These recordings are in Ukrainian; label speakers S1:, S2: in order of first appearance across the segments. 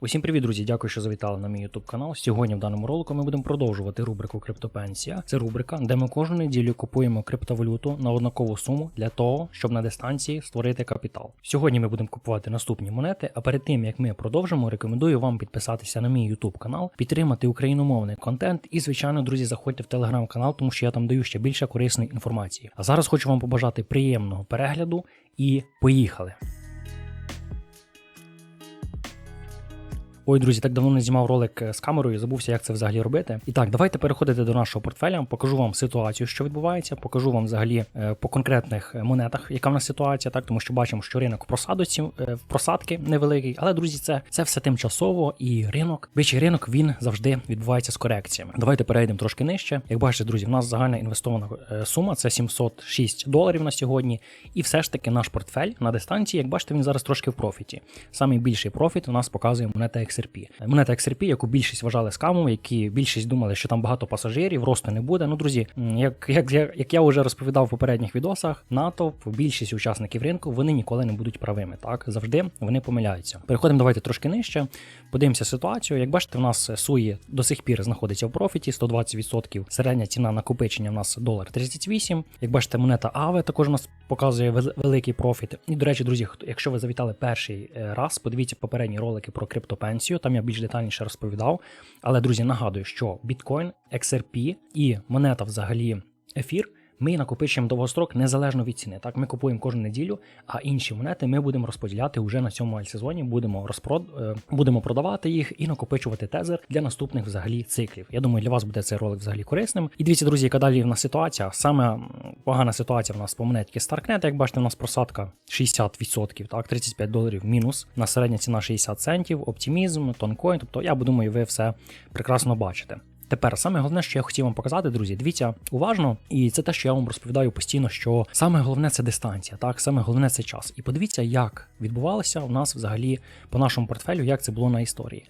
S1: Усім привіт, друзі! Дякую, що завітали на мій YouTube канал. Сьогодні в даному ролику ми будемо продовжувати рубрику Криптопенсія. Це рубрика, де ми кожну неділю купуємо криптовалюту на однакову суму для того, щоб на дистанції створити капітал. Сьогодні ми будемо купувати наступні монети. А перед тим як ми продовжимо, рекомендую вам підписатися на мій YouTube канал, підтримати україномовний контент і, звичайно, друзі, заходьте в телеграм-канал, тому що я там даю ще більше корисної інформації. А зараз хочу вам побажати приємного перегляду і поїхали! Ой, друзі, так давно не знімав ролик е, з камерою, забувся, як це взагалі робити. І так, давайте переходити до нашого портфеля. Покажу вам ситуацію, що відбувається. Покажу вам взагалі е, по конкретних е, монетах, яка в нас ситуація, так тому що бачимо, що ринок в просадочці, в просадки невеликий. Але друзі, це це все тимчасово. І ринок, бичий ринок він завжди відбувається з корекціями. Давайте перейдемо трошки нижче. Як бачите, друзі, в нас загальна інвестована сума це 706 доларів на сьогодні. І все ж таки наш портфель на дистанції, як бачите, він зараз трошки в профіті. Самий більший профіт у нас показує монета XRP. Монета XRP, яку більшість вважали скамом, які більшість думали, що там багато пасажирів, росту не буде. Ну, друзі, як як, як я вже розповідав в попередніх відосах, натовп, більшість учасників ринку вони ніколи не будуть правими. Так завжди вони помиляються. Переходимо, давайте трошки нижче. Подивимося ситуацію. Як бачите, в нас суї до сих пір знаходиться в профіті 120%. Середня ціна накопичення в нас долар 38. Як бачите, монета AVE також у нас показує великий профіт. І, до речі, друзі, якщо ви завітали перший е, раз, подивіться попередні ролики про криптопенсію, там я більш детальніше розповідав. Але, друзі, нагадую, що біткоін, XRP і монета взагалі ефір ми накопичуємо довгострок незалежно від ціни. Так, ми купуємо кожну неділю, а інші монети ми будемо розподіляти вже на цьому альсезоні. Будемо розпрод... Е, будемо продавати їх і накопичувати тезер для наступних взагалі циклів. Я думаю, для вас буде цей ролик взагалі корисним. І дивіться, друзі, яка далі в нас ситуація. Саме погана ситуація в нас по монетки Starknet. Як бачите, у нас просадка 60%, так, 35 доларів мінус. На середня ціна 60 центів, оптимізм, тонкоін. Тобто, я думаю, ви все прекрасно бачите. Тепер саме головне, що я хотів вам показати, друзі, дивіться уважно, і це те, що я вам розповідаю постійно, що саме головне це дистанція, так саме головне це час. І подивіться, як відбувалося у нас взагалі по нашому портфелю, як це було на історії.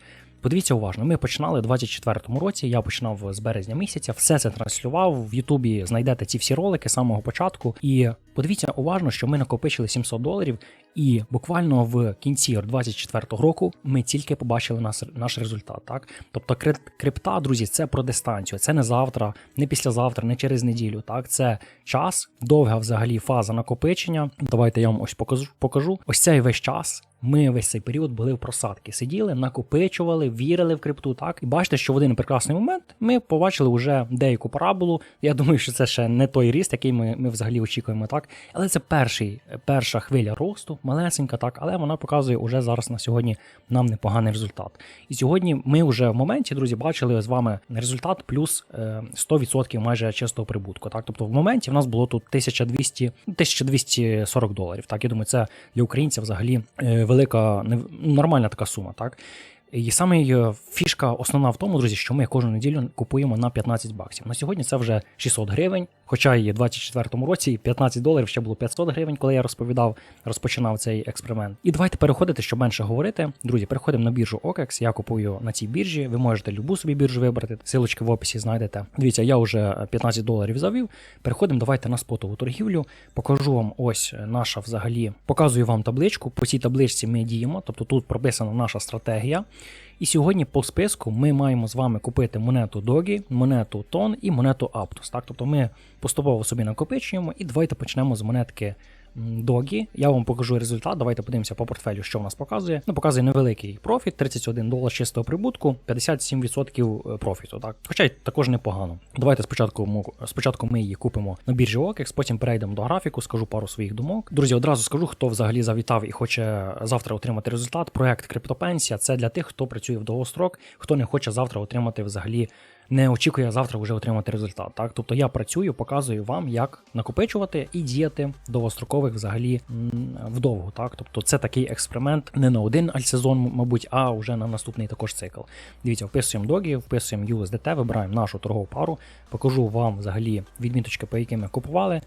S1: Подивіться уважно, ми починали у 24-му році. Я починав з березня місяця, все це транслював. В Ютубі знайдете ці всі ролики з самого початку. І подивіться уважно, що ми накопичили 700 доларів, і буквально в кінці 24-го року ми тільки побачили наш, наш результат. Так, тобто крипта, друзі, це про дистанцію. Це не завтра, не післязавтра, не через неділю. Так, це час, довга взагалі фаза накопичення. Давайте я вам ось покажу. покажу. Ось цей весь час. Ми весь цей період були в просадки, сиділи, накопичували, вірили в крипту. Так і бачите, що в один прекрасний момент ми побачили вже деяку параболу. Я думаю, що це ще не той ріст, який ми ми взагалі очікуємо, так. Але це перший, перша хвиля росту, малесенька, так, але вона показує уже зараз на сьогодні нам непоганий результат. І сьогодні ми вже в моменті, друзі, бачили з вами результат плюс 100% майже чистого прибутку. Так, тобто в моменті в нас було тут 1200, 1240 доларів. Так, я думаю, це для українців взагалі велика велика, нормальна така сума, так? І саме е, фішка основна в тому, друзі, що ми кожну неділю купуємо на 15 баксів. На сьогодні це вже 600 гривень. Хоча і в 24-му році 15 доларів ще було 500 гривень, коли я розповідав, розпочинав цей експеримент. І давайте переходити, щоб менше говорити. Друзі, переходимо на біржу OKEX. Я купую на цій біржі. Ви можете любу собі біржу вибрати. Силочки в описі знайдете. Дивіться, я вже 15 доларів завів. Переходимо, давайте на спотову торгівлю. Покажу вам ось наша взагалі. Показую вам табличку. По цій табличці ми діємо, тобто тут прописана наша стратегія. І сьогодні по списку ми маємо з вами купити монету Догі, монету Тон і монету Aptos. Так? Тобто ми поступово собі накопичуємо і давайте почнемо з монетки Догі. Я вам покажу результат. Давайте подивимося по портфелю, що в нас показує. Ну, показує невеликий профіт, 31 долар чистого прибутку, 57% е, профіту. Так, хоча також непогано. Давайте спочатку спочатку ми її купимо на біржі OKEX, потім перейдемо до графіку, скажу пару своїх думок. Друзі, одразу скажу, хто взагалі завітав і хоче завтра отримати результат. Проект Криптопенсія це для тих, хто працює в довгострок, хто не хоче завтра отримати взагалі не очікує завтра вже отримати результат. Так, тобто я працюю, показую вам, як накопичувати і діяти довгострокових взагалі вдовго. Так, тобто це такий експеримент не на один альсезон, мабуть, а вже на наступний також цикл. Дивіться, вписуємо догі, вписуємо USDT, вибираємо нашу торгову пару, покажу вам взагалі відміточки, по яким ми купували.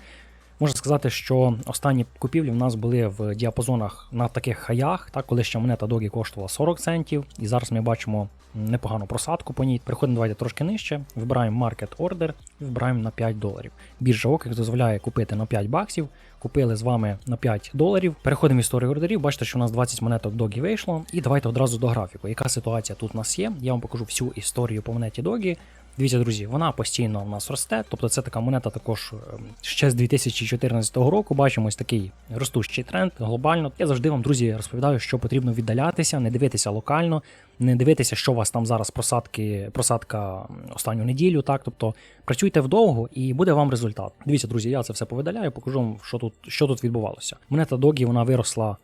S1: Можна сказати, що останні купівлі в нас були в діапазонах на таких хаях, так, коли ще монета Догі коштувала 40 центів, і зараз ми бачимо непогану просадку по ній. Переходимо давайте трошки нижче, вибираємо Market Order і вибираємо на 5 доларів. Біржа OKEX дозволяє купити на 5 баксів. Купили з вами на 5 доларів. Переходимо в історію ордерів. Бачите, що у нас 20 монеток Догі вийшло. І давайте одразу до графіку. Яка ситуація тут у нас є? Я вам покажу всю історію по монеті Догі. Дивіться, друзі, вона постійно в нас росте. Тобто це така монета також ем, ще з 2014 року. Бачимо ось такий ростущий тренд глобально. Я завжди вам, друзі, розповідаю, що потрібно віддалятися, не дивитися локально, не дивитися, що у вас там зараз просадки, просадка останню неділю. Так, тобто працюйте вдовго і буде вам результат. Дивіться, друзі, я це все повидаляю, покажу вам, що тут, що тут відбувалося. Монета Догі вона виросла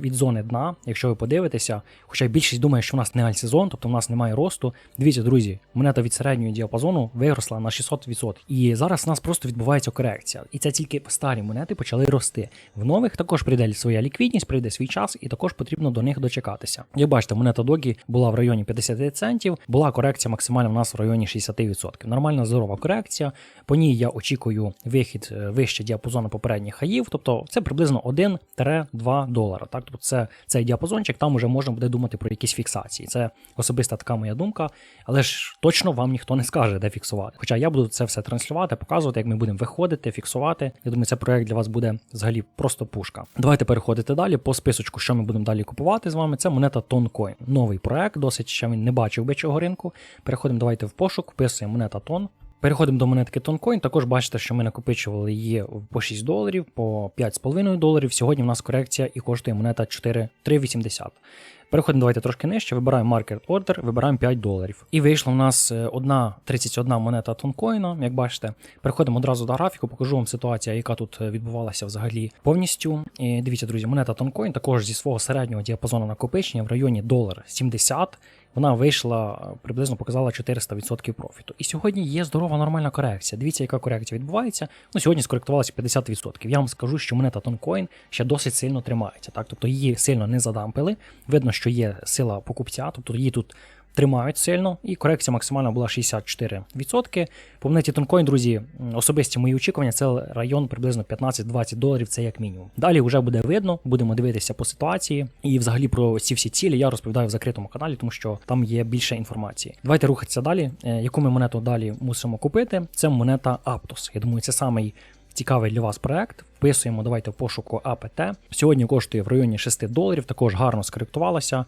S1: від зони дна, якщо ви подивитеся, хоча більшість думає, що в нас не альтсезон, тобто в нас немає росту. Дивіться, друзі, монета від середнього діапазону виросла на 600%. І зараз у нас просто відбувається корекція. І це тільки старі монети почали рости. В нових також прийде своя ліквідність, прийде свій час, і також потрібно до них дочекатися. Як бачите, монета Догі була в районі 50 центів, була корекція максимально в нас в районі 60%. Нормальна здорова корекція. По ній я очікую вихід е, вище діапазону попередніх хаїв, тобто це приблизно 1-2 долара. Так, тобто це цей діапазончик, там уже можна буде думати про якісь фіксації. Це особиста така моя думка, але ж точно вам ніхто не скаже, де фіксувати. Хоча я буду це все транслювати, показувати, як ми будемо виходити, фіксувати. Я думаю, цей проект для вас буде взагалі просто пушка. Давайте переходити далі по списочку, що ми будемо далі купувати з вами. Це монета Toncoin. Новий проект, досить ще він не бачив би цього ринку. Переходимо давайте в пошук, вписуємо монета Тон. Переходимо до монетки Toncoin. Також бачите, що ми накопичували її по 6 доларів, по 5,5 доларів. Сьогодні в нас корекція і коштує монета 4, 3,80. Переходимо давайте трошки нижче, вибираємо Market Order, вибираємо 5 доларів. І вийшла у нас е, одна 31 монета тонкоїна, як бачите. Переходимо одразу до графіку, покажу вам ситуацію, яка тут е, відбувалася взагалі повністю. І дивіться, друзі, монета тонкоін також зі свого середнього діапазону накопичення в районі долар 70. Вона вийшла приблизно показала 400% профіту. І сьогодні є здорова нормальна корекція. Дивіться, яка корекція відбувається. Ну сьогодні скоректувалася 50%. Я вам скажу, що монета Тонкоін ще досить сильно тримається. Так, тобто її сильно не задампили. Видно, що є сила покупця, тобто її тут. Тримають сильно, і корекція максимальна була 64%. По монеті Тонкоін, друзі, особисті мої очікування, це район приблизно 15-20 доларів, це як мінімум. Далі вже буде видно, будемо дивитися по ситуації. І взагалі про ці всі цілі я розповідаю в закритому каналі, тому що там є більше інформації. Давайте рухатися далі. Е, Яку ми монету далі мусимо купити? Це монета Aptos. Я думаю, це самий цікавий для вас проект. Вписуємо, давайте в пошуку АПТ. Сьогодні коштує в районі 6 доларів, також гарно скоректувалася.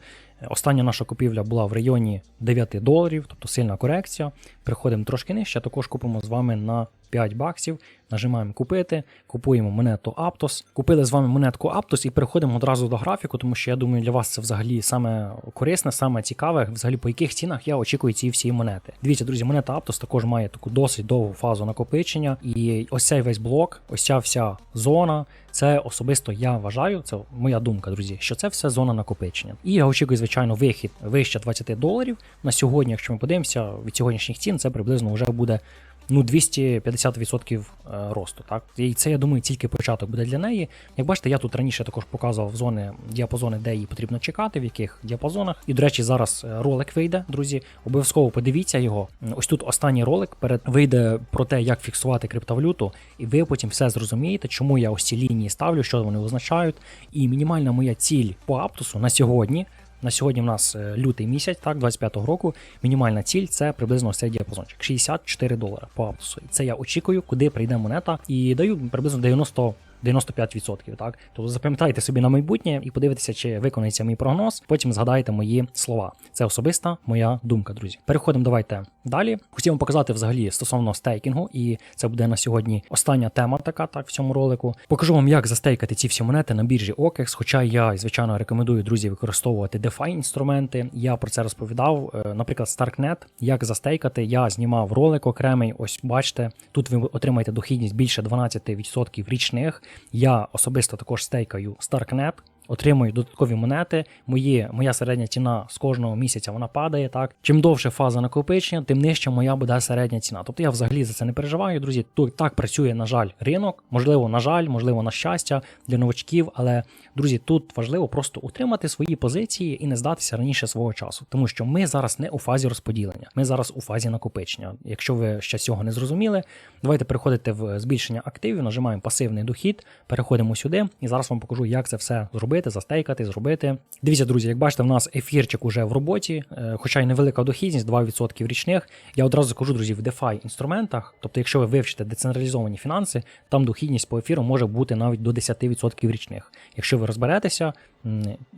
S1: Остання наша купівля була в районі 9 доларів, тобто сильна корекція. Приходимо трошки нижче, також купимо з вами на 5 баксів. Нажимаємо купити, купуємо монету Aptos. Купили з вами монетку Aptos і переходимо одразу до графіку, тому що я думаю, для вас це взагалі саме корисне, саме цікаве, взагалі по яких цінах я очікую ці всі монети. Дивіться, друзі, монета Aptos також має таку досить довгу фазу накопичення. І ось цей весь блок, ось ця вся зона. Це особисто я вважаю, це моя думка, друзі, що це все зона накопичення. І я очікую, звичайно, вихід вище 20 доларів. На сьогодні, якщо ми подивимося, від сьогоднішніх цін це приблизно вже буде ну 250% е, росту. Так і це я думаю, тільки початок буде для неї. Як бачите, я тут раніше також показував зони діапазони, де її потрібно чекати, в яких діапазонах. І до речі, зараз е, ролик вийде, друзі. Обов'язково подивіться його. Ось тут останній ролик перед вийде про те, як фіксувати криптовалюту, і ви потім все зрозумієте, чому я ось ці лінії ставлю, що вони означають. І мінімальна моя ціль по Аптусу на сьогодні. На сьогодні в нас е, лютий місяць, так, 25-го року. Мінімальна ціль це приблизно цей діапазончик 64 долари по Аптусу. Це я очікую, куди прийде монета, і даю приблизно 90 95%, так? Тобто запам'ятайте собі на майбутнє і подивитеся, чи виконається мій прогноз. Потім згадайте мої слова. Це особиста моя думка, друзі. Переходимо давайте далі. Хотів вам показати взагалі стосовно стейкінгу, і це буде на сьогодні остання тема така, так, в цьому ролику. Покажу вам, як застейкати ці всі монети на біржі OKEX, хоча я, звичайно, рекомендую друзі використовувати DeFi інструменти. Я про це розповідав. Е, Наприклад, Starknet, як застейкати. Я знімав ролик окремий. Ось бачите, тут ви отримаєте дохідність більше 12% річних. Я особисто також стейкаю Starknet. Отримую додаткові монети. Мої, моя середня ціна з кожного місяця вона падає. Так, чим довше фаза накопичення, тим нижче моя буде середня ціна. Тобто я взагалі за це не переживаю, друзі. Тут так працює, на жаль, ринок. Можливо, на жаль, можливо, на щастя для новачків. Але друзі, тут важливо просто утримати свої позиції і не здатися раніше свого часу, тому що ми зараз не у фазі розподілення, ми зараз у фазі накопичення. Якщо ви ще цього не зрозуміли, давайте переходите в збільшення активів, нажимаємо пасивний дохід, переходимо сюди, і зараз вам покажу, як це все зробити, застейкати, зробити. Дивіться, друзі, як бачите, в нас ефірчик уже в роботі, е, хоча й невелика дохідність, 2% річних. Я одразу кажу, друзі, в DeFi інструментах, тобто, якщо ви вивчите децентралізовані фінанси, там дохідність по ефіру може бути навіть до 10% річних. Якщо ви розберетеся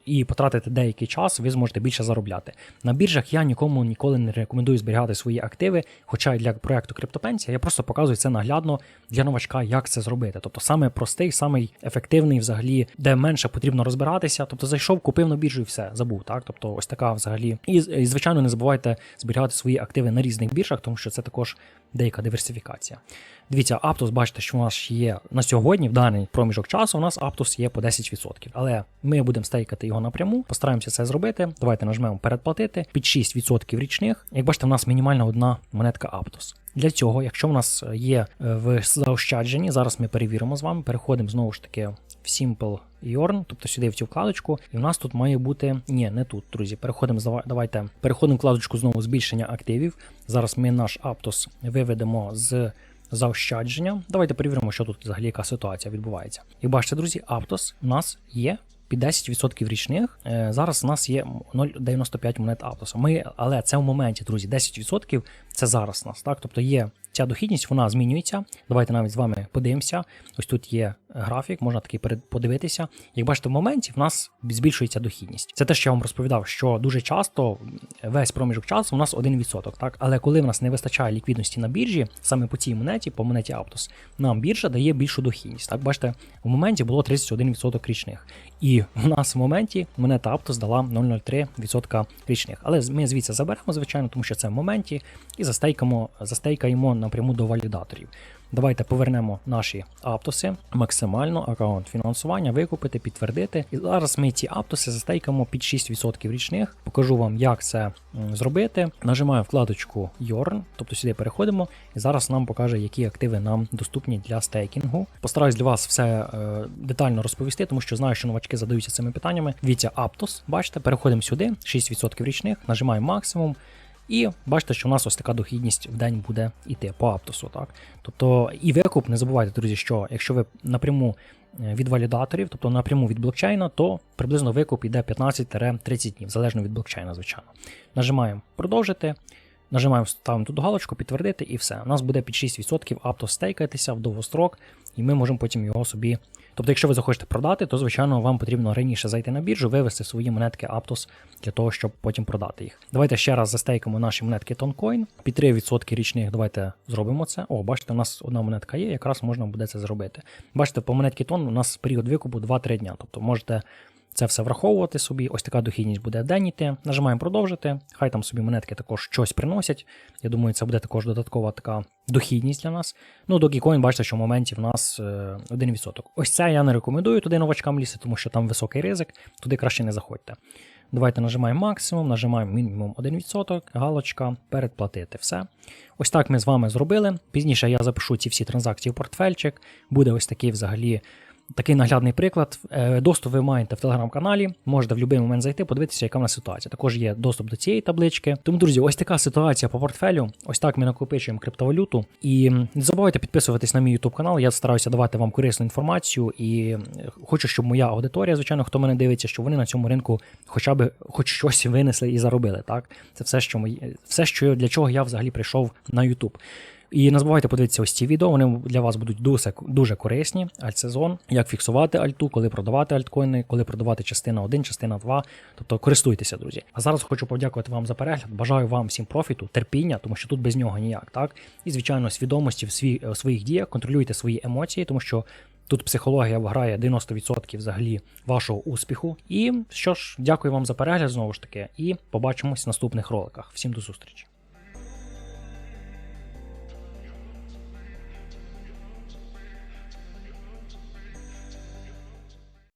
S1: і потратите деякий час, ви зможете більше заробляти. На біржах я нікому ніколи не рекомендую зберігати свої активи, хоча й для проекту криптопенсія я просто показую це наглядно для новачка, як це зробити. Тобто саме простий, самий ефективний, взагалі, де менше потрібно розбиратися. Тобто зайшов, купив на біржу і все, забув. Так, тобто, ось така взагалі. І, і звичайно, не забувайте зберігати свої активи на різних біржах, тому що це також деяка диверсифікація. Дивіться, Aptos, бачите, що у нас є на сьогодні, в даний проміжок часу, у нас Aptos є по 10%. Але ми будемо стейкати його напряму, постараємося це зробити. Давайте нажмемо передплатити під 6% річних. Як бачите, у нас мінімальна одна монетка Aptos. Для цього, якщо в нас є е, в заощадженні, зараз ми перевіримо з вами, переходимо знову ж таки в Simple Yorn, тобто сюди в цю вкладочку, і в нас тут має бути. Ні, не тут, друзі. Переходимо давайте. Переходимо вкладочку знову збільшення активів. Зараз ми наш Aptos виведемо з заощадження. Давайте перевіримо, що тут взагалі яка ситуація відбувається. І бачите, друзі, Aptos у нас є під 10% річних. Е, зараз у нас є 0,95 монет Aptos. Ми, але це в моменті, друзі, 10% це зараз у нас. Так, тобто є ця дохідність, вона змінюється. Давайте навіть з вами подивимося. Ось тут є графік, можна такий подивитися. Як бачите, в моменті в нас збільшується дохідність. Це те, що я вам розповідав, що дуже часто весь проміжок часу у нас 1%. Так? Але коли в нас не вистачає ліквідності на біржі, саме по цій монеті, по монеті Aptos, нам біржа дає більшу дохідність. Так, бачите, в моменті було 31% річних. І в нас в моменті монета Aptos дала 0,03% річних. Але ми звідси заберемо, звичайно, тому що це в моменті, і застейкаємо, застейкаємо напряму до валідаторів. Давайте повернемо наші аптоси максимально, аккаунт фінансування, викупити, підтвердити. І зараз ми ці аптоси застейкаємо під 6% річних. Покажу вам, як це зробити. Нажимаю вкладочку Yorn, тобто сюди переходимо, і зараз нам покаже, які активи нам доступні для стейкінгу. Постараюсь для вас все е, детально розповісти, тому що знаю, що новачки задаються цими питаннями. Віця Aptos, бачите, переходимо сюди, 6% річних, нажимаємо максимум. І бачите, що у нас ось така дохідність в день буде йти по Аптосу. Так? Тобто і викуп, не забувайте, друзі, що якщо ви напряму е, від валідаторів, тобто напряму від блокчейна, то приблизно викуп йде 15-30 днів, залежно від блокчейна, звичайно. Нажимаємо продовжити. Нажимаємо, ставимо тут галочку, підтвердити, і все. У нас буде під 6% Aptos стейкатися в довгострок, і ми можемо потім його собі Тобто, якщо ви захочете продати, то звичайно вам потрібно раніше зайти на біржу, вивести свої монетки Aptos для того, щоб потім продати їх. Давайте ще раз застейкаємо наші монетки Toncoin. Під 3% річних давайте зробимо це. О, бачите, у нас одна монетка є, якраз можна буде це зробити. Бачите, по монетки Тон у нас період викупу 2-3 дня. Тобто можете це все враховувати собі. Ось така дохідність буде день йти. Нажимаємо продовжити. Хай там собі монетки також щось приносять. Я думаю, це буде також додаткова така дохідність для нас. Ну, Dogecoin, бачите, що в моменті в нас 1%. Е, Ось це я не рекомендую туди новачкам лізти, тому що там високий ризик, туди краще не заходьте. Давайте нажимаємо максимум, нажимаємо мінімум 1%, галочка, передплатити. Все. Ось так ми з вами зробили. Пізніше я запишу ці всі транзакції в портфельчик. Буде ось такий взагалі Такий наглядний приклад. Е, доступ ви маєте в телеграм-каналі, можете в будь-який момент зайти, подивитися, яка в нас ситуація. Також є доступ до цієї таблички. Тому, друзі, ось така ситуація по портфелю. Ось так ми накопичуємо криптовалюту. І не забувайте підписуватись на мій YouTube канал. Я стараюся давати вам корисну інформацію і хочу, щоб моя аудиторія, звичайно, хто мене дивиться, щоб вони на цьому ринку хоча б хоч щось винесли і заробили. Так, це все, що мої, все, що для чого я взагалі прийшов на YouTube. І не забувайте подивитися ось ці відео, вони для вас будуть дуже дуже корисні. Альтсезон, як фіксувати альту, коли продавати альткоїни, коли продавати частина 1, частина 2. Тобто користуйтеся, друзі. А зараз хочу подякувати вам за перегляд. Бажаю вам всім профіту, терпіння, тому що тут без нього ніяк, так? І, звичайно, свідомості в свій, в своїх діях, контролюйте свої емоції, тому що. Тут психологія вграє 90% взагалі вашого успіху. І що ж, дякую вам за перегляд знову ж таки, і побачимось в наступних роликах. Всім до зустрічі!